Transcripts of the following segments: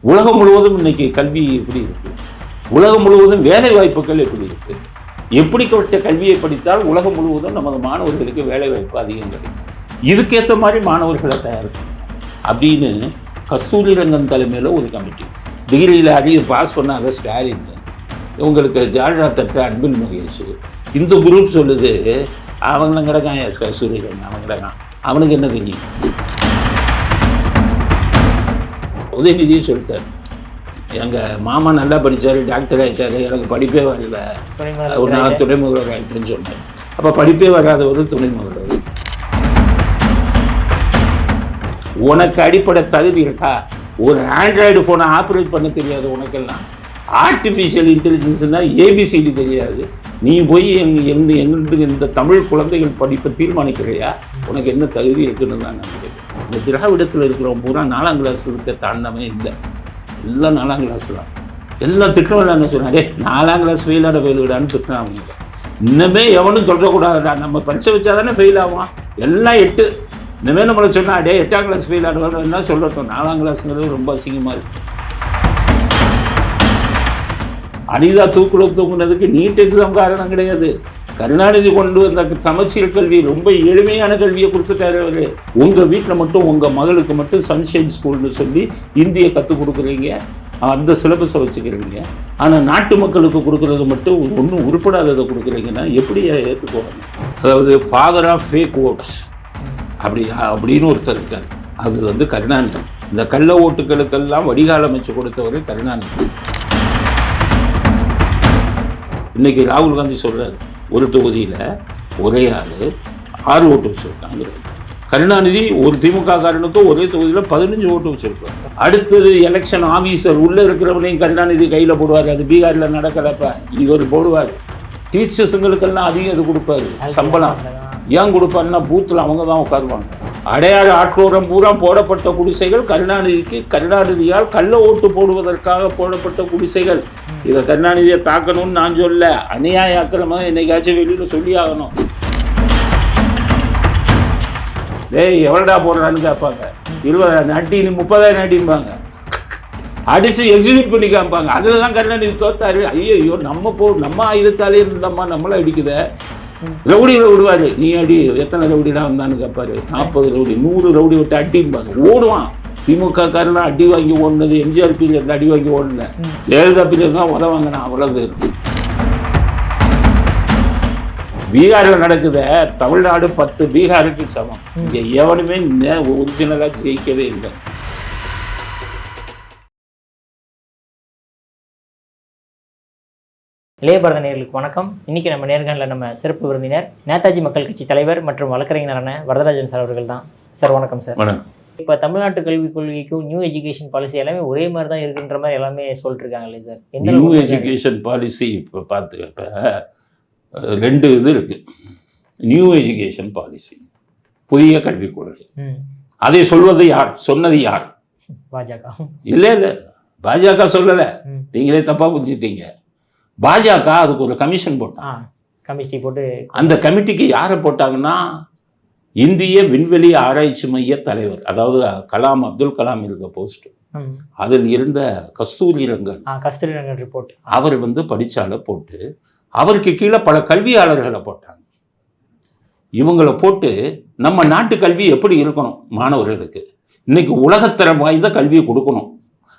உலகம் முழுவதும் இன்னைக்கு கல்வி எப்படி இருக்கு? உலகம் முழுவதும் வேலை வாய்ப்புகள் எப்படி இருக்கு? எப்படிப்பட்ட கல்வியை படித்தால் உலகம் முழுவதும் நமது மாணவர்களுக்கு வேலை வாய்ப்பு அதிகம் கிடைக்கும்? இதுக்கேற்ற மாதிரி மாணவர்களை தயாரிக்கணும். அப்படின்னு கஸ்தூரி ரங்கன் தலைமையில் ஒரு கமிட்டி. டிகிரியில் அதிகம் பாஸ் பண்ணாத ஸ்டாலின். உங்களுக்கு ஜால்ரா தட்டு அன்பில் மகேஷ். இந்த குரூப் சொல்லுது அவங்க கிடக்கான் எஸ் கஸ்தூரி ரங்கன் அவன் கிடக்கான் அவனுக்கு என்ன தெரியும் உதயநிதியும் சொல்லிட்டார். எங்கள் மாமா நல்லா படித்தார் டாக்டர் ஆகிட்டாரு எனக்கு படிப்பே வரல. ஒரு நாள் துணை முதல்வர் ஆகிட்டேன்னு சொன்னார் அப்போ படிப்பே வராதவர் துணை முதல்வர் உனக்கு அடிப்படை தகுதி இருக்கா? ஒரு ஆண்ட்ராய்டு ஃபோனை ஆப்ரேட் பண்ண தெரியாது உனக்கெல்லாம். ஆர்டிஃபிஷியல் இன்டெலிஜென்ஸ்னா ஏபிசிடி தெரியாது. நீ போய் எங் எந்த எங்களுக்கு இந்த தமிழ் குழந்தைகள் படிப்பை தீர்மானிக்கிறையா? உனக்கு என்ன தகுதி இருக்குன்னு தான் நான் கேட்குறேன் இந்த திராவிடத்தில் இருக்கிறவங்க பூரா நாலாம் கிளாஸ் இருக்க தாண்டமே இல்லை. எல்லாம் நாலாம் கிளாஸ் தான் எல்லாம் திட்டம் சொன்னாரே நாலாம் கிளாஸ் ஃபெயிலாட ஃபெயில் விடான்னு திட்டம் இன்னுமே எவனும் சொல்லக்கூடாதுடா. நம்ம பரிசை வச்சா தானே ஃபெயில் ஆகும் எல்லாம் எட்டு. இனிமே நம்மளை சொன்னாடே எட்டாம் கிளாஸ் ஃபெயில் ஆடுவாங்க சொல்லட்டும். நாலாம் கிளாஸுங்கிறது ரொம்ப அசிங்கமாக இருக்கு. அனிதா தூக்குல தூங்குனதுக்கு நீட் எக்ஸாம் காரணம் கிடையாது. கருணாநிதி கொண்டு வந்த சமச்சீர் கல்வி ரொம்ப எளிமையான கல்வியை கொடுத்துட்டாரு அவரு. உங்க வீட்டில் மட்டும் உங்க மகளுக்கு மட்டும் சன்ஷைன் ஸ்கூல்னு சொல்லி இந்தியை கற்றுக் கொடுக்குறீங்க. அந்த சிலபஸை வச்சுக்கிறீங்க. ஆனால் நாட்டு மக்களுக்கு கொடுக்குறது மட்டும் ஒன்றும் உருப்படாததை கொடுக்குறீங்கன்னா எப்படி ஏற்றுக்கோங்க அதாவது ஃபாதர் ஆஃப் ஃபேக் ஓட்ஸ் அப்படி அப்படின்னு ஒருத்தர் இருக்கார். அது வந்து கருணாநிதி. இந்த கள்ள ஓட்டுகளுக்கெல்லாம் வடிகால் அமைச்சு கொடுத்தவர் கருணாநிதி. இன்னைக்கு ராகுல் காந்தி சொல்கிறார் ஒரு தொகுதியில் ஒரே ஆள் ஆறு ஓட்டு வச்சுருக்காங்க. கருணாநிதி ஒரு திமுக காரனுக்கு ஒரே தொகுதியில் பதினஞ்சு ஓட்டு வச்சிருக்காரு. அடுத்தது எலெக்ஷன் ஆஃபீஸர் உள்ளே இருக்கிறவனையும் கருணாநிதி கையில் போடுவார். அது பீகாரில் நடக்கிறப்ப இவர் போடுவார். டீச்சர்ஸுங்களுக்கெல்லாம் அதிகம் இது கொடுப்பாரு. சம்பளம். ஏன் கொடுப்பாருன்னா பூத்தில் அவங்க தான் உட்காருவாங்க. அடையாள ஆற்றோரம் பூரா போடப்பட்ட குடிசைகள் கருணாநிதிக்கு கருணாநிதியால் கள்ள ஓட்டு போடுவதற்காக போடப்பட்ட குடிசைகள். இதை கருணாநிதியை தாக்கணும்னு நான் சொல்ல அநியாய அக்கிரமாக என்னைக்காச்சும் வெளியில் சொல்லி ஆகணும் டேய் எவ்வளோடா போடுறான்னு கேட்பாங்க. இருபதாயிரம் அட்டின்னு முப்பதாயிரம் நாட்டிம்பாங்க அடித்து எக்ஸிக்யூட் பண்ணி காமிப்பாங்க. அதில் தான் கருணாநிதி தோத்தாரு. ஐயோ நம்ம போ நம்ம ஆயுதத்தாலே இருந்தம்மா நம்மளை அடிக்குத ரவுடியில் விடுவார் நீ அடி எத்தனை ரவுடிலாம் வந்தான்னு கேட்பாரு நாற்பது ரவுடி நூறு ரவுடி விட்டு அடிம்பாங்க ஓடுவான். திமுக காரனா அடி வாங்கி ஓடுனது எம்ஜிஆர் பீரியட்ல அடி வாங்கி ஓடல ஜெயலலிதா பீரியட் தான் உத வாங்கினா அவ்வளவு. இருக்கு பீகாரில் நடக்குத தமிழ்நாடு பத்து பீகாருக்கு சமம். இங்கே எவனுமே ஒரிஜினலாக ஜெயிக்கவே இல்லை. இளையபாரத நேர்களுக்கு வணக்கம். இன்னைக்கு நம்ம நேர்காணலில் நம்ம சிறப்பு விருந்தினர் நேதாஜி மக்கள் கட்சி தலைவர் மற்றும் வழக்கறிஞரான வரதராஜன் சார் அவர்கள் தான் சார் வணக்கம் சார். வணக்கம். இப்போ தமிழ்நாட்டு கல்விக் கொள்கைக்கும் நியூ எஜுகேஷன் பாலிசி எல்லாமே ஒரே மாதிரி தான் இருக்குன்ற மாதிரி எல்லாமே சொல்லிட்டு இருக்காங்க இல்லையா சார் எந்த நியூ எஜுகேஷன் பாலிசி இப்போ பார்த்து இப்போ ரெண்டு இது இருக்கு. நியூ எஜுகேஷன் பாலிசி புதிய கல்விக் கொள்கை. அதை சொல்வது யார்? சொன்னது யார்? பாஜக. இல்லை இல்லை. பாஜக சொல்லலை. நீங்களே தப்பாக புரிஞ்சிட்டீங்க. பாஜக அதுக்கு ஒரு கமிஷன் போட்டான் கமிட்டி போட்டு அந்த கமிட்டிக்கு யாரை போட்டாங்கன்னா இந்திய விண்வெளி ஆராய்ச்சி மைய தலைவர் அதாவது கலாம் அப்துல் கலாம் இருந்த போஸ்ட் அதில் இருந்த கஸ்தூரி ரங்கன். கஸ்தூரி ரங்கன் ரிப்போர்ட் அவர் வந்து படிச்சால போட்டு அவருக்கு கீழே பல கல்வியாளர்களை போட்டாங்க. இவங்களை போட்டு நம்ம நாட்டு கல்வி எப்படி இருக்கணும் மாணவர்களுக்கு? இன்னைக்கு உலகத்தரம் வாய்ந்த கல்வியை கொடுக்கணும்.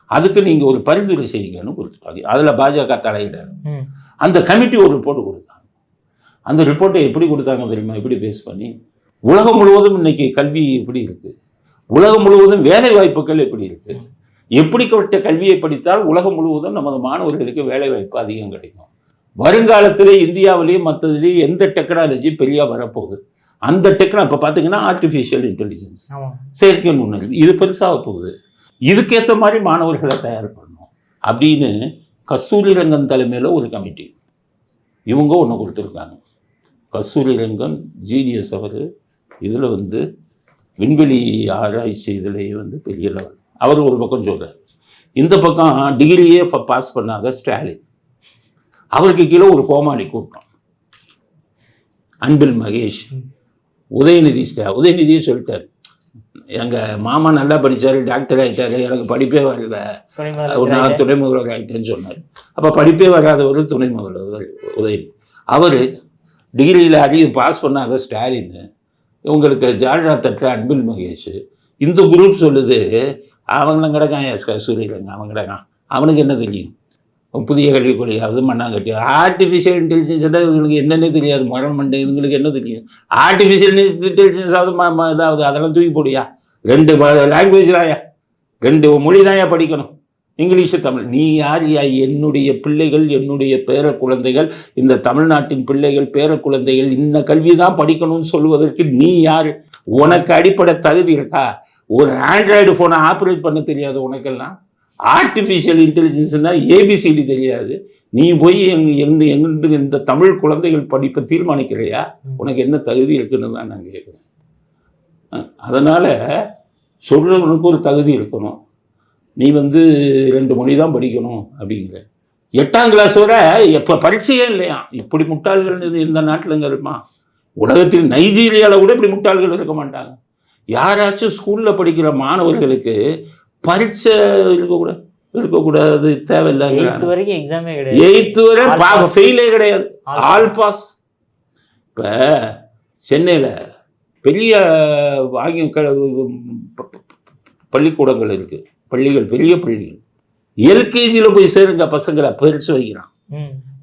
அதுக்கு நீங்கள் ஒரு பரிந்துரை செய்யுங்கன்னு கொடுத்துட்டாங்க அதில் பாஜக தலையிட ம். அந்த கமிட்டி ஒரு ரிப்போர்ட் கொடுத்தாங்க. அந்த ரிப்போர்ட்டை எப்படி கொடுத்தாங்க தெரியுமா? எப்படி பேஸ் பண்ணி உலகம் முழுவதும் இன்னைக்கு கல்வி எப்படி இருக்கு? உலகம் முழுவதும் வேலை வாய்ப்புகள் எப்படி இருக்கு? எப்படிப்பட்ட கல்வியை படித்தால் உலகம் முழுவதும் நமது மாணவர்களுக்கு வேலை வாய்ப்பு அதிகம் கிடைக்கும்? வருங்காலத்திலே இந்தியாவிலேயும் மற்றதுலேயும் எந்த டெக்னாலஜி பெரிய வரப்போகுது? அந்த டெக்னா இப்போ பார்த்தீங்கன்னா ஆர்டிஃபிஷியல் இன்டெலிஜென்ஸ் செயற்கை நுண்ணறிவு. இது பெருசாக போகுது இதுக்கேற்ற மாதிரி மாணவர்களை தயார் பண்ணணும் அப்படின்னு கஸ்தூரி ரங்கன் தலைமையில் ஒரு கமிட்டி. இவங்க ஒன்று கொடுத்துருக்காங்க. கஸ்தூரி ரங்கன் ஜிடிஎஸ் அவர். இதில் வந்து விண்வெளி ஆராய்ச்சி இதுலேயே வந்து பெரிய லெவல் அவர் ஒரு பக்கம் சொல்கிறார் இந்த பக்கம் டிகிரியே பாஸ் பண்ணாத ஸ்டாலின். அவருக்கு கீழே ஒரு கோமாளி கூட்டம். அன்பில் மகேஷ். உதயநிதி ஸ்டா உதயநிதியே சொல்லிட்டார். எங்கள் மாமா நல்லா படிச்சாரு டாக்டர் ஆகிட்டாரு எனக்கு படிப்பே வரல. நாள் துணை முதல்வர் ஆகிட்டேன்னு சொன்னார். அப்போ படிப்பே வராதவர் துணை முதல்வர் உதயநிதி அவர் டிகிரியில் அதிக பாஸ் பண்ணாத ஸ்டாலின் உங்களுக்கு ஜால்ரா தட்டுற அன்பில் மகேஷ் இந்த குரூப் சொல்லுது அவங்களும் கிடக்கான் எஸ் சூரியலங்க அவன் கிடக்கான் அவனுக்கு என்ன தெரியும்? புதிய கல்விக் கொள்கையாவது மண்ணாங்கட்டி. ஆர்டிஃபிஷியல் இன்டெலிஜென்ஸ்னா இவங்களுக்கு என்னன்னே தெரியாது மரம் மண்டை இவங்களுக்கு என்ன தெரியும்? ஆர்டிஃபிஷியல் இன்டெலிஜென்ஸாவது ம ம- இதாவது அதெல்லாம் தூக்கி போடியா ரெண்டு லாங்குவேஜ் தாயா ரெண்டு மொழி தாயா படிக்கணும். இங்கிலீஷு தமிழ். நீ யார் யா? என்னுடைய பிள்ளைகள் என்னுடைய பேர குழந்தைகள் இந்த தமிழ்நாட்டின் பிள்ளைகள் பேர குழந்தைகள் இந்த கல்வி தான் படிக்கணும்னு சொல்வதற்கு நீ யார்? உனக்கு அடிப்படை தகுதி இருக்கா? ஒரு ஆண்ட்ராய்டு ஃபோனை ஆப்ரேட் பண்ண தெரியாது உனக்கெல்லாம். ஆர்டிஃபிஷியல் இன்டெலிஜென்ஸ்னா ஏபிசிடி தெரியாது. நீ போய் எங் எந்த எங்கிட்டு இந்த தமிழ் குழந்தைகள் படிப்பை தீர்மானிக்கிறையா? உனக்கு என்ன தகுதி இருக்குன்னு தான் நான் கேட்குறேன். அதனால் சொல்கிறவனுக்கு ஒரு தகுதி இருக்கணும். நீ வந்து ரெண்டு மொழி தான் படிக்கணும் அப்படிங்கிற. எட்டாம் கிளாஸ் வரை எப்போ பரீட்சையே இல்லையா? இப்படி முட்டாள்கள் இது இந்த நாட்டில் இருமா உலகத்தில் நைஜீரியாவில் கூட இப்படி முட்டாள்கள் இருக்க மாட்டாங்க. யாராச்சும் ஸ்கூலில் படிக்கிற மாணவர்களுக்கு பரீட்சை இருக்கக்கூடாது இருக்கக்கூடாது தேவையில்லைங்கிறாங்க எயித்து வரை. ஃபெயிலே கிடையாது. ஆல் பாஸ் இப்போ சென்னையில் பெரிய ப- பள்ளிக்கூடங்கள் இருக்குது பள்ளிகள் பெரிய பள்ளிகள். எல்கேஜியில் போய் சேருங்க பசங்களை பரிச்சு வைக்கிறான்.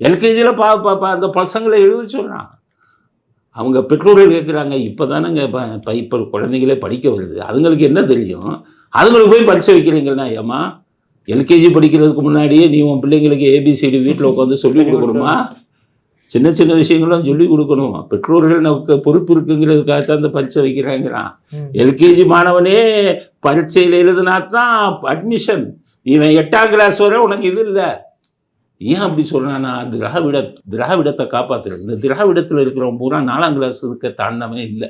எல்கேஜியில் பா பா பா- அந்த பசங்களை எழுத சொல்கிறான் அவங்க பெற்றோர்கள் கேட்குறாங்க இப்போ தானேங்க இப்போ இப்போ குழந்தைங்களே படிக்க வருது. அதுங்களுக்கு என்ன தெரியும்? அதுங்களுக்கு போய் பரிசு வைக்கிறீங்கன்னா ஏம்மா எல்கேஜி படிக்கிறதுக்கு முன்னாடியே நீ உன் பிள்ளைங்களுக்கு ஏபிசிடி வீட்டில் உட்காந்து சொல்லி கொடுக்கணுமா? சின்ன சின்ன விஷயங்களும் சொல்லி கொடுக்கணும். பெற்றோர்கள் நமக்கு பொறுப்பு இருக்குங்கிறதுக்காக தான் அந்த பரீட்சை வைக்கிறாங்கிறான். எல்கேஜி மாணவனே பரீட்சையில் எழுதினா தான் அட்மிஷன் இவன் எட்டாம் கிளாஸ் வரை உனக்கு இது இல்லை. ஏன் அப்படி சொல்கிறானா திராவிட திராவிடத்தை காப்பாற்றுறது இந்த திராவிடத்தில் இருக்கிறவன் பூரா நாலாம் கிளாஸ் இருக்க தாண்டவே இல்லை.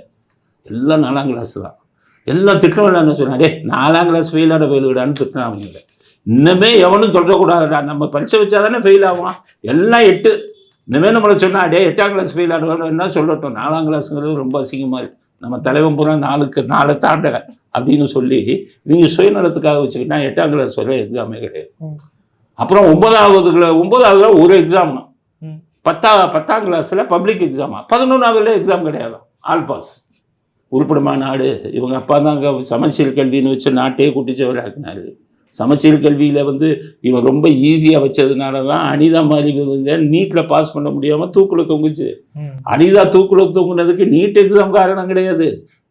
எல்லாம் நாலாம் கிளாஸ் தான். எல்லாம் திட்டம் என்ன சொன்னா டே நாலாம் கிளாஸ் ஃபெயிலான ஃபெயிலுடான்னு திட்டம் அவங்க இன்னுமே எவனும் சொல்லக்கூடாதுடா. நம்ம பரீட்சை வச்சா தானே ஃபெயில் ஆவான். எல்லாம் எட்டு இனிமே நம்மளை சொன்னா டே எட்டாம் கிளாஸ் ஃபெயில் என்ன சொல்லட்டும்? நாலாம் கிளாஸுங்கிறது ரொம்ப அசிங்கமாக இருக்கு. நம்ம தலைவன் பூரா நாலுக்கு நாலு தாண்டல அப்படின்னு சொல்லி நீங்கள் சுயநலத்துக்காக வச்சுக்கிட்டா எட்டாம் கிளாஸ் வரை எக்ஸாமே கிடையாது. அப்புறம் ஒன்பதாவதுல ஒன்பதாவதுல ஒரு எக்ஸாம். பத்தா பத்தாம் கிளாஸில் பப்ளிக் எக்ஸாமா பதினொன்றாவதுல எக்ஸாம் கிடையாது. ஆல் பாஸ் உருப்படமா நாடு. இவங்க அப்பா தான் அங்கே சமச்சீர் கல்வின்னு வச்சு நாட்டையே குட்டிச்சவராக்குனாரு. சமச்சீர் கல்வியில் வந்து இவன் ரொம்ப ஈஸியாக வச்சதுனால தான் அனிதா மாதிரி இவங்க நீட்டில் பாஸ் பண்ண முடியாமல் தூக்கில் தொங்குச்சு. அனிதா தூக்கில் தொங்குனதுக்கு நீட் எக்ஸாம் காரணம் கிடையாது.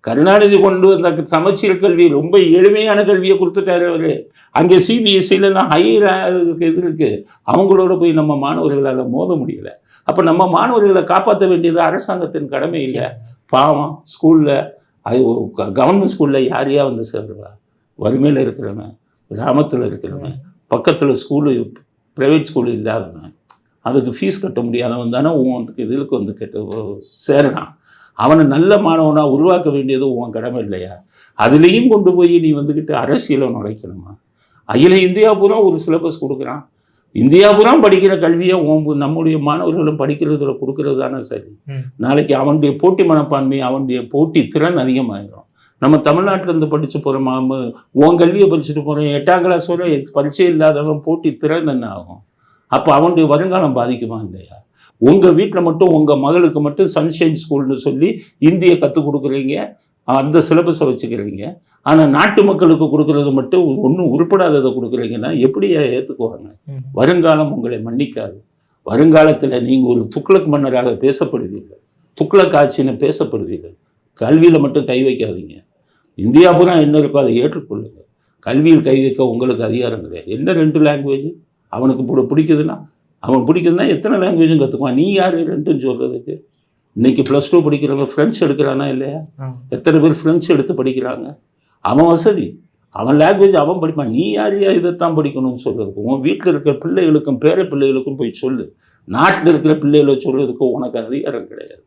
கருணாநிதி கொண்டு வந்த சமச்சீர் கல்வி ரொம்ப எளிமையான கல்வியை கொடுத்துட்டாரு அவரு. அங்கே சிபிஎஸ்சிலாம் ஹை இது இருக்கு. அவங்களோட போய் நம்ம மாணவர்களால் மோத முடியல. அப்போ நம்ம மாணவர்களை காப்பாற்ற வேண்டியது அரசாங்கத்தின் கடமை இல்லை. பாவம் ஸ்கூலில் அது கவர்மெண்ட் ஸ்கூலில் யார் யார் வந்து சேருவா? வறுமையில் இருக்கிறவன். கிராமத்தில் இருக்கிறவன் பக்கத்தில் ஸ்கூலு ப்ரைவேட் ஸ்கூல் இல்லாதவன் அதுக்கு ஃபீஸ் கட்ட முடியாதவன் தானே உனக்கு இதுக்கு வந்து கெட்ட சேரலாம். அவனை நல்ல மாணவனாக உருவாக்க வேண்டியது உன் கடமை இல்லையா? அதுலேயும் கொண்டு போய் நீ வந்துக்கிட்டு அரசியலை நுழைக்கணுமா? அகில இந்தியா பூரா ஒரு சிலபஸ் கொடுக்குறான். இந்தியா பூரா படிக்கிற கல்வியை உன் நம்முடைய மாணவர்களும் படிக்கிறதுல கொடுக்கறது தானே சரி. நாளைக்கு அவனுடைய போட்டி மனப்பான்மை அவனுடைய போட்டி திறன் அதிகமாயிடும் நம்ம தமிழ்நாட்டில் இருந்து படிச்சு போகிறோம் மாமு உன் கல்வியை படிச்சுட்டு போகிறோம் எட்டாம் கிளாஸ் வரை பரிச்சை இல்லாதவன் போட்டி திறன் என்ன ஆகும்? அப்போ அவனுடைய வருங்காலம் பாதிக்குமா இல்லையா? உங்கள் வீட்டில் மட்டும் உங்கள் மகளுக்கு மட்டும் சன்ஷைன் ஸ்கூல்னு சொல்லி இந்தியை கற்றுக் கொடுக்குறீங்க. அந்த சிலபஸை வச்சுக்கிறீங்க. ஆனால் நாட்டு மக்களுக்கு கொடுக்கறது மட்டும் ஒன்றும் உருப்படாததை கொடுக்குறீங்கன்னா எப்படி ஏற்றுக்குவாங்க. வருங்காலம் உங்களை மன்னிக்காது. வருங்காலத்தில் நீங்கள் ஒரு துக்ளக் மன்னராக பேசப்படுவீர்கள். துக்ளக் ஆட்சின்னு பேசப்படுவீர்கள். கல்வியில் மட்டும் கை வைக்காதீங்க. இந்தியா பூரா என்ன இருக்கோ அதை ஏற்றுக்கொள்ளுங்க. கல்வியில் கை வைக்க உங்களுக்கு அதிகாரம் கிடையாது. என்ன ரெண்டு லாங்குவேஜ் அவனுக்கு பிடி- பிடிக்குதுன்னா அவன் பிடிக்குதுன்னா எத்தனை லாங்குவேஜும் கற்றுக்குவான் நீ யார் ரெண்டுன்னு சொல்கிறதுக்கு இன்னைக்கு ப்ளஸ் டூ படிக்கிறவங்க ஃப்ரெண்ட்ஸ் எடுக்கிறானா இல்லையா. எத்தனை பேர் ஃப்ரெண்ட்ஸ் எடுத்து படிக்கிறாங்க? அவன் வசதி. அவன் லாங்குவேஜ் அவன் படிப்பான். நீ யார் யா இதைத்தான் படிக்கணும்னு சொல்கிறதுக்கு உன் வீட்டில் இருக்கிற பிள்ளைகளுக்கும் பேர பிள்ளைகளுக்கும் போய் சொல்லு. நாட்டில் இருக்கிற பிள்ளைகளை சொல்கிறதுக்கு உனக்கு அதிகாரம் கிடையாது.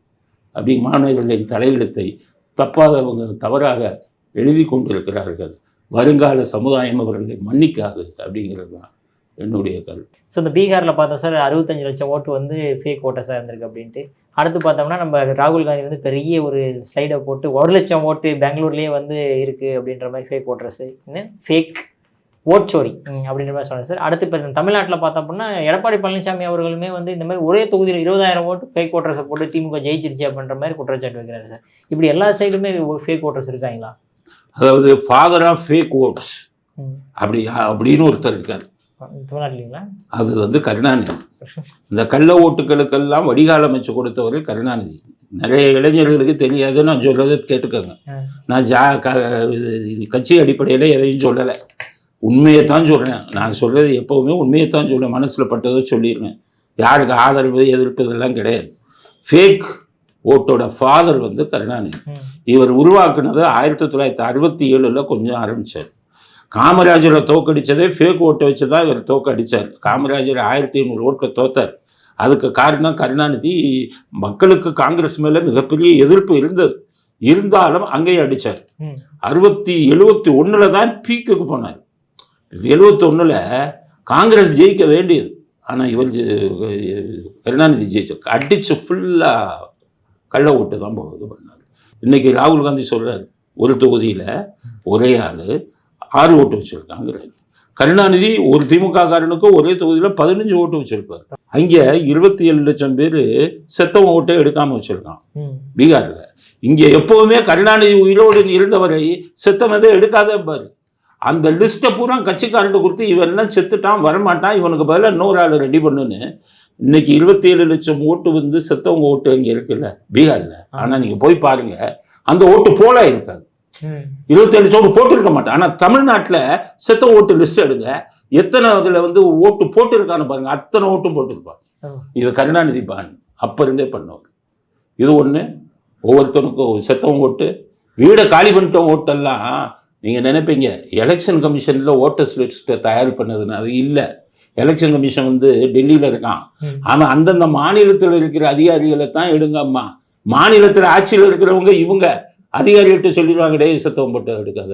அப்படி மாணவர்களின் தலையெழுத்தை தப்பாக அவங்க தவறாக எழுதி கொண்டிருக்கிறார்கள். வருங்கால சமுதாயம் அவர்களை மன்னிக்காது அப்படிங்கிறது தான் என்னுடைய கருத்து. ஸோ இந்த பீகாரில் பார்த்தோம் சார் அறுபத்தஞ்சு லட்சம் ஓட்டு வந்து ஃபேக் ஓட்டர்ஸாக இருந்திருக்கு அப்படின்ட்டு. அடுத்து பார்த்தோம்னா நம்ம ராகுல் காந்தி வந்து பெரிய ஒரு ஸ்லைடை போட்டு ஒரு லட்சம் ஓட்டு பெங்களூர்லேயே வந்து இருக்குது அப்படின்ற மாதிரி ஃபேக் ஓட்டர்ஸ் ஃபேக் ஓட் சோரி அப்படின்ற மாதிரி சொன்னார் சார். அடுத்து இப்போ தமிழ்நாட்டில் பார்த்தோம் அப்படின்னா எடப்பாடி பழனிசாமி அவர்களுமே வந்து இந்த மாதிரி ஒரே தொகுதியில் இருபதாயிரம் ஓட்டு ஃபேக் ஓட்டர்ஸை போட்டு திமுக ஜெயிச்சிருச்சு அப்படின்ற மாதிரி குற்றச்சாட்டு வைக்கிறாரு சார். இப்படி எல்லா சைடுமே ஃபேக் ஓட்டர்ஸ் இருக்காங்களா? அதாவது ஃபாதர் ஆஃப் ஃபேக் ஓட்ஸ். அப்படி அப்படின்னு ஒருத்தர் இருக்கார். அது வந்து கருணாநிதி. இந்த கள்ள ஓட்டுகளுக்கெல்லாம் வடிகால் அமைச்சு கொடுத்தவர் கருணாநிதி. நிறைய இளைஞர்களுக்கு தெரியாது நான் சொல்றதை கேட்டுக்கோங்க. நான் ஜா க கட்சி அடிப்படையில் எதையும் சொல்லலை. உண்மையை தான் சொல்கிறேன் நான் சொல்கிறது எப்போவுமே உண்மையை தான் சொல்லுவேன் மனசில் பட்டதை சொல்லிடுவேன். யாருக்கு ஆதரவு எதிர்ப்பு இதெல்லாம் கிடையாது. ஃபேக் ஓட்டோட ஃபாதர் வந்து கருணாநிதி. இவர் உருவாக்குனது ஆயிரத்தி தொள்ளாயிரத்தி அறுபத்தி ஏழில் கொஞ்சம் ஆரம்பித்தார் காமராஜரை தோக்கடிச்சதே ஃபேக் ஓட்டை வச்சு தான் இவர் தோக்கடிச்சார். காமராஜர் ஆயிரத்தி ஐநூறு ஓட்டில் தோத்தார். அதுக்கு காரணம் கருணாநிதி மக்களுக்கு காங்கிரஸ் மேலே மிகப்பெரிய எதிர்ப்பு இருந்தது. இருந்தாலும் அங்கேயே அடித்தார். அறுபத்தி எழுபத்தி ஒன்றில் தான் பீக்குக்கு போனார். எழுபத்தி ஒன்றில் காங்கிரஸ் ஜெயிக்க வேண்டியது. ஆனால் இவர் கருணாநிதி ஜெயிச்சார். அடித்து ஃபுல்லாக கள்ள ஓட்டு தான் போகுது பண்ணார் இன்னைக்கு ராகுல் காந்தி சொல்றாரு ஒரு தொகுதியில் ஒரே ஆள் ஆறு ஓட்டு வச்சுருக்காங்கிறாரு கருணாநிதி ஒரு திமுக காரனுக்கு ஒரே தொகுதியில் பதினஞ்சு ஓட்டு வச்சிருப்பார். அங்கே இருபத்தி ஏழு லட்சம் பேர் செத்தவன் ஓட்டை எடுக்காமல் வச்சுருக்கான். பீகாரில். இங்கே எப்போவுமே கருணாநிதி உயிரோடு இருந்தவரை செத்தவதை எடுக்காத பாரு. அந்த லிஸ்ட்டை பூரா கட்சிக்காரன்ட்டு கொடுத்து இவன்லாம் செத்துட்டான் வரமாட்டான் இவனுக்கு பதிலாக இன்னொரு ஆள் ரெடி பண்ணுன்னு இன்னைக்கு இருபத்தி ஏழு லட்சம் ஓட்டு வந்து செத்தவங்க ஓட்டு இங்கே இருக்குல்ல பீகாரில். ஆனால் நீங்கள் போய் பாருங்க அந்த ஓட்டு போல இருக்காது. இருபத்தேழு லட்சம் ஓட்டு போட்டிருக்க மாட்டான். ஆனால் தமிழ்நாட்டில் செத்த ஓட்டு லிஸ்ட் எடுங்க. எத்தனை அதில் வந்து ஓட்டு போட்டிருக்கான்னு பாருங்க அத்தனை ஓட்டும் போட்டிருப்பான் ஓ. இது கருணாநிதி பான் அப்போ இருந்தே பண்ணவர். இது ஒன்று ஒவ்வொருத்தனுக்கும் செத்தவங்க ஓட்டு வீடை காலி பண்ணிட்டோம் ஓட்டெல்லாம் நீங்கள் நினைப்பீங்க. எலெக்ஷன் கமிஷனில் ஓட்டர்ஸ் லிஸ்ட்டை தயார் பண்ணதுன்னு அது இல்லை. எலெக்ஷன் கமிஷன் வந்து டெல்லியில் இருக்கான். ஆனால் அந்தந்த மாநிலத்தில் இருக்கிற அதிகாரிகளை தான் எடுங்கம்மா. மாநிலத்தில் ஆட்சியில் இருக்கிறவங்க இவங்க. அதிகாரிகிட்ட சொல்லிடுவாங்க டே செத்தவன் போட்டு எடுக்காத.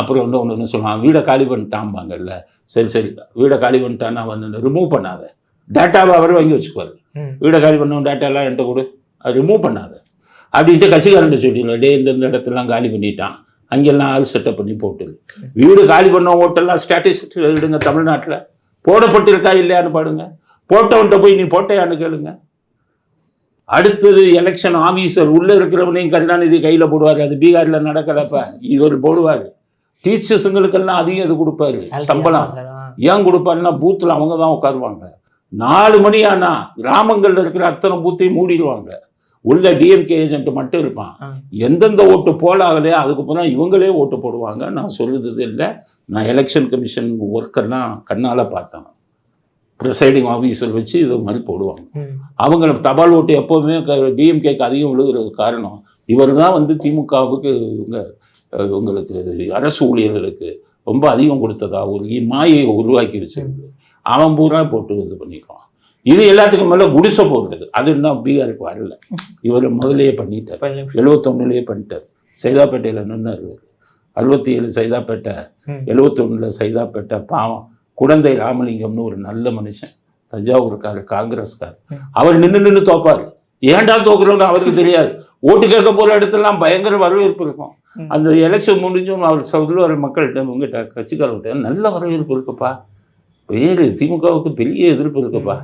அப்புறம் வந்து ஒன்று ஒன்று சொல்லுவான் வீடை காலி பண்ணிட்டாம்பாங்கல்ல. சரி சரி. வீடை காலி பண்ணிட்டான்னா வந்து ரிமூவ் பண்ணாத. டேட்டாவை அவர் வாங்கி வச்சுக்குவார். வீடை காலி பண்ணவன் டேட்டாலாம் என்கிட்ட கொடு. அது ரிமூவ் பண்ணாத. அப்படின்ட்டு கட்சிக்காரன்ட்டு சொல்லிடுவேன் டே இந்த இந்த இடத்துலாம் காலி பண்ணிட்டான். அங்கெல்லாம் ஆள் செட்டப் பண்ணி போட்டு வீடு காலி பண்ண ஓட்டெல்லாம் ஸ்டாட்டிஸ்டிக்ஸ் எடுங்க தமிழ்நாட்டில். போடப்பட்டிருக்கா இல்லையான்னு பாடுங்க போட்டவன்கிட்ட போய் நீ போட்டையான்னு கேளுங்க. அடுத்தது எலெக்ஷன் ஆஃபீஸர் உள்ளே இருக்கிறவனையும் கருணாநிதி கையில் போடுவார். அது பீகாரில் நடக்கலப்ப. இவர் போடுவார். டீச்சர்ஸுங்களுக்கெல்லாம் அதிகம் இது கொடுப்பாரு. சம்பளம். ஏன் கொடுப்பாருன்னா பூத்தில் அவங்க தான் உட்காருவாங்க. நாலு மணி ஆனா கிராமங்கள்ல இருக்கிற அத்தனை பூத்தையும் மூடிடுவாங்க. உள்ள டிஎம்கே ஏஜென்ட் மட்டும் இருப்பான். எந்தெந்த ஓட்டு போலாகலையோ அதுக்கப்புறம் இவங்களே ஓட்டு போடுவாங்க. நான் சொல்லுறது இல்லை. நான் எலெக்ஷன் கமிஷன் ஒர்க்கெல்லாம் கண்ணால் பார்த்தேன் ப்ரிசைடிங் ஆஃபீஸர் வச்சு இது மாதிரி போடுவாங்க. ம். அவங்க தபால் ஓட்டு எப்போவுமே டிஎம்கேக்கு அதிகம் விழுகிறது காரணம் இவர் தான் வந்து திமுகவுக்கு இவங்க உங்களுக்கு அரசு ஊழியர்களுக்கு ரொம்ப அதிகம் கொடுத்ததா ஒரு மாயை உருவாக்கி வச்சிருக்கு. அவன் பூரா போட்டு இது பண்ணிடுவான் இது எல்லாத்துக்கும் மேலே குடிசை போடுறது. அது இன்னும் பீகாருக்கு வரல. இவர் முதல்லயே பண்ணிட்டார். எழுபத்தொன்னுலேயே பண்ணிட்டார். சைதாப்பேட்டையில் நின்று அறுபத்தி ஏழு சைதாப்பேட்டை. எழுபத்தொன்னில் சைதாப்பேட்டை பாவம். குழந்தை ராமலிங்கம்னு ஒரு நல்ல மனுஷன் தஞ்சாவூருக்காரு காங்கிரஸ்கார். ம். அவர் நின்று நின்று தோப்பார். ஏன்டா தோக்குறோன்னு அவருக்கு தெரியாது. ஓட்டு கேட்க போகிற இடத்துலாம் பயங்கர வரவேற்பு இருக்கும். அந்த எலெக்ஷன் முடிஞ்சும் அவர் சொல்லுவார் மக்கள்கிட்ட உங்ககிட்ட கட்சிக்காரர்கிட்ட நல்ல வரவேற்பு இருக்குப்பா. வேறு திமுகவுக்கு பெரிய எதிர்ப்பு இருக்குப்பா.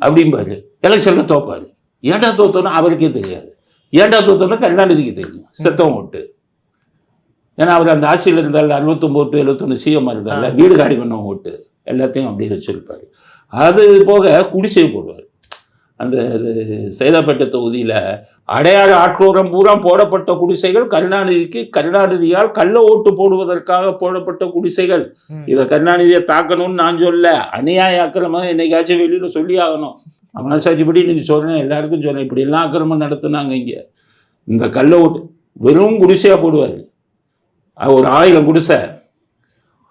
அப்படிம்பாரு. எலெக்ஷனில் தோப்பாரு. ஏன்டா தோத்தோன்னு அவருக்கே தெரியாது. ஏன்டா தோத்தோன்னு கருணாநிதிக்கு தெரியும். செத்தவன் ஓட்டு ஏன்னா அவர் அந்த ஆட்சியில் இருந்தால் அறுபத்தொம்போது டு எழுபத்தொன்று சிஎம் இருந்தால வீடு காலி பண்ண ஓட்டு எல்லாத்தையும் அப்படியே வச்சிருப்பாரு. அது போக குடிசை போடுவார். அந்த இது சேதாப்பேட்டை தொகுதியில் அடையாள ஆற்றோரம் பூரா போடப்பட்ட குடிசைகள் கருணாநிதிக்கு கருணாநிதியால் கள்ள ஓட்டு போடுவதற்காக போடப்பட்ட குடிசைகள். இதை கருணாநிதியை தாக்கணும்னு நான் சொல்ல அநியாய அக்கிரமம் என்னைக்காச்சும் வெளியில் சொல்லி ஆகணும் மனசாட்சிப்படி இன்னைக்கு சொல்கிறேன் எல்லாருக்கும் சொல்கிறேன் இப்படியெல்லாம் அக்கிரமம் நடத்துனாங்க இங்கே. இந்த கள்ள ஓட்டு வெறும் குடிசையாக போடுவார். ஒரு ஆயிரம் குடிசை.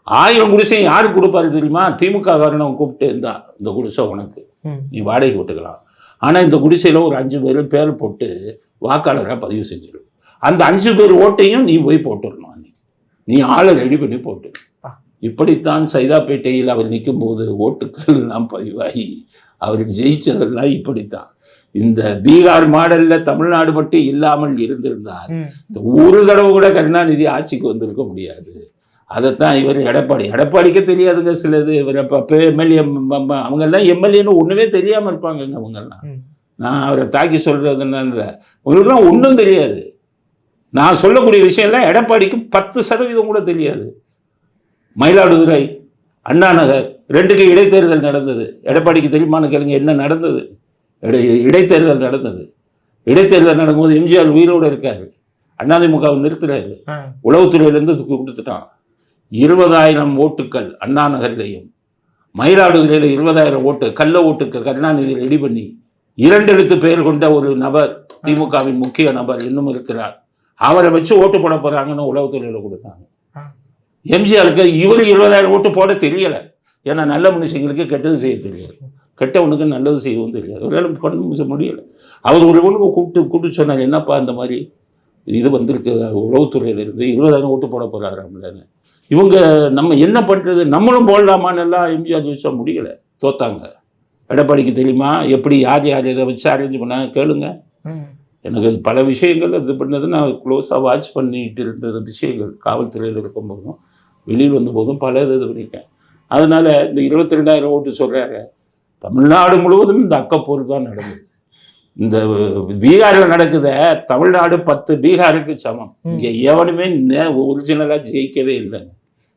ஆயிரம் குடிசையும் யாருக்கு கொடுப்பாரு தெரியுமா? திமுக காரணம் கூப்பிட்டு இருந்தா இந்த குடிசை உனக்கு. நீ வாடகை விட்டுக்கலாம். ஆனால் இந்த குடிசையில் ஒரு அஞ்சு பேர் பேர் போட்டு வாக்காளராக பதிவு செஞ்சிரு. அந்த அஞ்சு பேர் ஓட்டையும் நீ போய் போட்டுடணும் நீ நீ ஆளை ரெடி பண்ணி போட்டு. இப்படித்தான் சைதாப்பேட்டையில் அவர் நிற்கும்போது ஓட்டுக்கள் எல்லாம் பதிவாகி அவர் ஜெயிச்சதெல்லாம் இப்படித்தான். இந்த பீகார் மாடல்ல தமிழ்நாடு மட்டும் இல்லாமல். இந்த ஒரு தடவை கூட கருணாநிதி ஆட்சிக்கு வந்திருக்க முடியாது. அதைத்தான் இவர் எடப்பாடி. எடப்பாடிக்கே தெரியாதுங்க சிலது. இவர் இப்போ எம்எல்ஏ அவங்கெல்லாம் எம்எல்ஏன்னு ஒன்றுமே தெரியாமல் இருப்பாங்கங்க அவங்கெல்லாம். நான் அவரை தாக்கி சொல்கிறதுன்னு இல்லை. உங்களுக்குலாம் ஒன்றும் தெரியாது. நான் சொல்லக்கூடிய விஷயம்லாம் எடப்பாடிக்கு பத்து சதவீதம் கூட தெரியாது. மயிலாடுதுறை அண்ணா நகர் ரெண்டுக்கு இடைத்தேர்தல் நடந்தது. எடப்பாடிக்கு தெரியுமான்னு கேளுங்க என்ன நடந்தது? இடை இடைத்தேர்தல் நடந்தது. இடைத்தேர்தல் நடக்கும்போது எம்ஜிஆர் உயிரோடு இருக்காரு. அதிமுகவை நிறுத்துறாரு. உளவுத்துறையிலேருந்து கொடுத்துட்டான் இருபதாயிரம் ஓட்டுக்கள் அண்ணா நகர்லையும் மயிலாடுதுறையில் இருபதாயிரம் ஓட்டு கள்ள ஓட்டுக்கு கருணாநிதி ரெடி பண்ணி இரண்டு எழுத்து பெயர் கொண்ட ஒரு நபர் திமுகவின் முக்கிய நபர் இன்னும் இருக்கிறார். அவரை வச்சு ஓட்டு போட போறாங்கன்னு உளவுத்துறையில் கொடுத்தாங்க. எம்ஜிஆருக்கு இவர் இருபதாயிரம் ஓட்டு போட தெரியல. ஏன்னா நல்ல மனுஷங்களுக்கு கெட்டது செய்ய தெரியாது. கெட்டவனுக்கு நல்லது செய்யவும் தெரியாது. ஒரு பண்ண முடியல. அவர் ஒரு ஒன்று கூப்பிட்டு கூப்பிட்டு சொன்னார் என்னப்பா இந்த மாதிரி இது வந்திருக்கு உளவுத்துறையிலிருந்து இருபதாயிரம் ஓட்டு போட போகிறாராம்லன்னு இவங்க நம்ம என்ன பண்ணுறது நம்மளும் போடலாமான்னு எல்லாம் எம்ஜிஆர் வச்சா முடியல. தோத்தாங்க. எடப்பாடிக்கு தெரியுமா? எப்படி யார் யார் இதை வச்சு அரேஞ்ச் பண்ணாங்க கேளுங்க. எனக்கு பல விஷயங்கள் இது பண்ணது நான் க்ளோஸாக வாட்ச் பண்ணிட்டு இருந்த விஷயங்கள். காவல்துறையில் இருக்கும்போதும் வெளியில் வந்த போதும் பல இது இது பண்ணியிருக்கேன். அதனால் இந்த இருபத்தி ரெண்டாயிரம் ஓட்டு சொல்கிறாரு தமிழ்நாடு முழுவதும் இந்த அக்கப்போர் தான் நடந்தது. இந்த பீகாரில் நடக்குத தமிழ்நாடு பத்து பீகாருக்கு சமம். இங்கே எவனுமே ஒரிஜினலாக ஜெயிக்கவே இல்லைங்க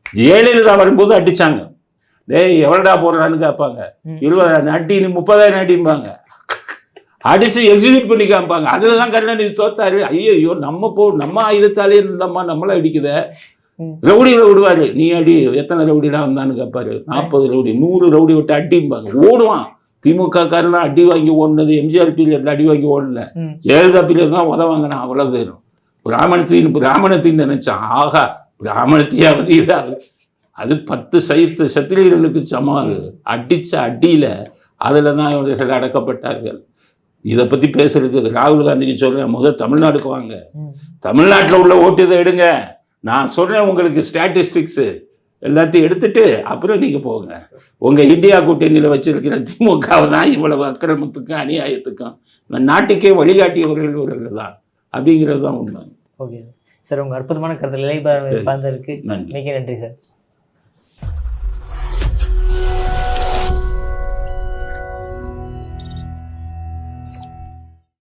ஜெயலலிதா வரும்போது அடிச்சாங்க. டேய் எவ்வளோடா போடுறான்னு கேட்பாங்க. இருபதாயிரம் அடி முப்பதாயிரம் அடிம்பாங்க அடிச்சு எக்ஸிக்யூட் பண்ணி காமிப்பாங்க. அதில் தான் கருணாநிதி தோத்தாரு. ஐயோ நம்ம போ நம்ம ஆயுதத்தாலே இருந்தம்மா நம்மள அடிக்குத. ரவுடிகளை விடுவாரு. நீ அடி எத்தனை ரவுடிலாம் வந்தான்னு கேட்பாரு நாற்பது ரவுடி நூறு ரவுடி விட்டு அடிம்பாங்க. ஓடுவான். திமுக காரெல்லாம் அடி வாங்கி ஓடுனது எம்ஜிஆர் பீரியட்ல அடி வாங்கி ஓடல. ஜெயலலிதா பீரியட் தான் உத வாங்கினான் அவ்வளோ பேரும் பிராமணத்தின் பிராமணத்தின் நினைச்சான் ஆகா பிராமணத்தையாவது இதாவது அது பத்து சைத்து சத்திரியர்களுக்கு சமம் அது. அடிச்ச அடியில அதில் தான் இவர்கள் அடக்கப்பட்டார்கள். இதை பற்றி பேசுறதுக்கு ராகுல் காந்திக்கு சொல்கிறேன் முதல் தமிழ்நாடுக்கு வாங்க. தமிழ்நாட்டில் உள்ள ஓட்டு இதை எடுங்க. நான் சொல்கிறேன் உங்களுக்கு ஸ்டாட்டிஸ்டிக்ஸு எல்லாத்தையும் எடுத்துட்டு அப்புறம் நீங்கள் போங்க. உங்கள் இந்தியா கூட்டணியில் வச்சிருக்கிற திமுகவை தான் இவ்வளவு அக்கிரமத்துக்கும் அநியாயத்துக்கும் நாட்டுக்கே வழிகாட்டியவர்கள் இவர்கள் தான். அப்படிங்கிறது தான் உண்மை. ஓகே. சார் உங்க அற்புதமான கருத்து இலைப்பார்வை பகிர்ந்ததற்கு நன்றி. நன்றி சார்.